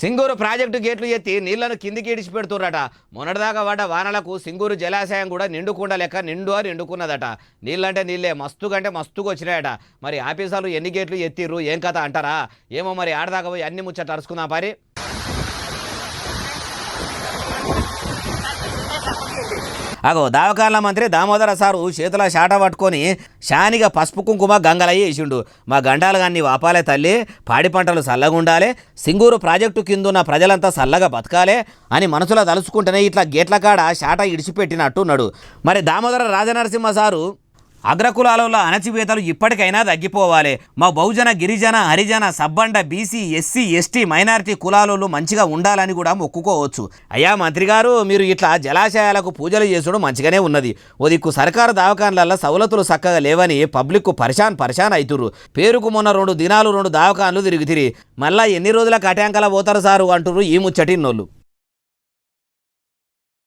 Singur project గేట్లు ఎత్తి నీళ్ళను కిందికి ఇడిచి పెడుతుర్రట. మొన్నటిదాకా పడ్డ వానలకు సింగూరు జలాశయం కూడా నిండుకుండా లెక్క నిండు అని నిండుకున్నదట నీళ్ళంటే నీళ్ళే మస్తుగా అంటే మస్తుగా వచ్చినాయట. మరి ఆఫీసర్లు ఎన్ని గేట్లు ఎత్తిర్రు? ఏం కథ అంటారా? ఏమో మరి ఆడదాకా పోయి అన్ని ముచ్చట అరుచుకుందాం పరి. అగో దావకాల మంత్రి దామోదర సారు చేతుల షాట పట్టుకొని షానిగా పసుపు కుంకుమ గంగలయ్యి వేసిండు. మా గండాలు గాన్ని వాపాలే తల్లి పాడి పంటలు సల్లగుండాలి సింగూరు ప్రాజెక్టు కిందున్న ప్రజలంతా చల్లగా బతకాలే అని మనసులో తలుచుకుంటేనే ఇట్లా గేట్ల కాడ షాట ఇడిచిపెట్టినట్టున్నాడు. మరి దామోదర రాజనరసింహ సారు అగ్రకులాలలో అణచివేతలు ఇప్పటికైనా తగ్గిపోవాలి. మా బహుజన గిరిజన హరిజన సబ్బండ బీసీ ఎస్సీ ఎస్టీ మైనారిటీ కులాలలో మంచిగా ఉండాలని కూడా మొక్కుకోవచ్చు. అయ్యా మంత్రి గారు మీరు ఇట్లా జలాశయాలకు పూజలు చేసుడు మంచిగానే ఉన్నది. ఓ దిక్కు సర్కారు దావకాన్లలో సవలతులు చక్కగా లేవని పబ్లిక్ పరిశాన్ పరిశాన్ అవుతురు పేరుకు మొన్న రెండు దినాలు రెండు దావకాన్లు తిరిగి తిరిగి మళ్ళా ఎన్ని రోజుల కటాంకల పోతారు సారు అంటుర్రు ఈ ముచ్చటిన్నోళ్ళు.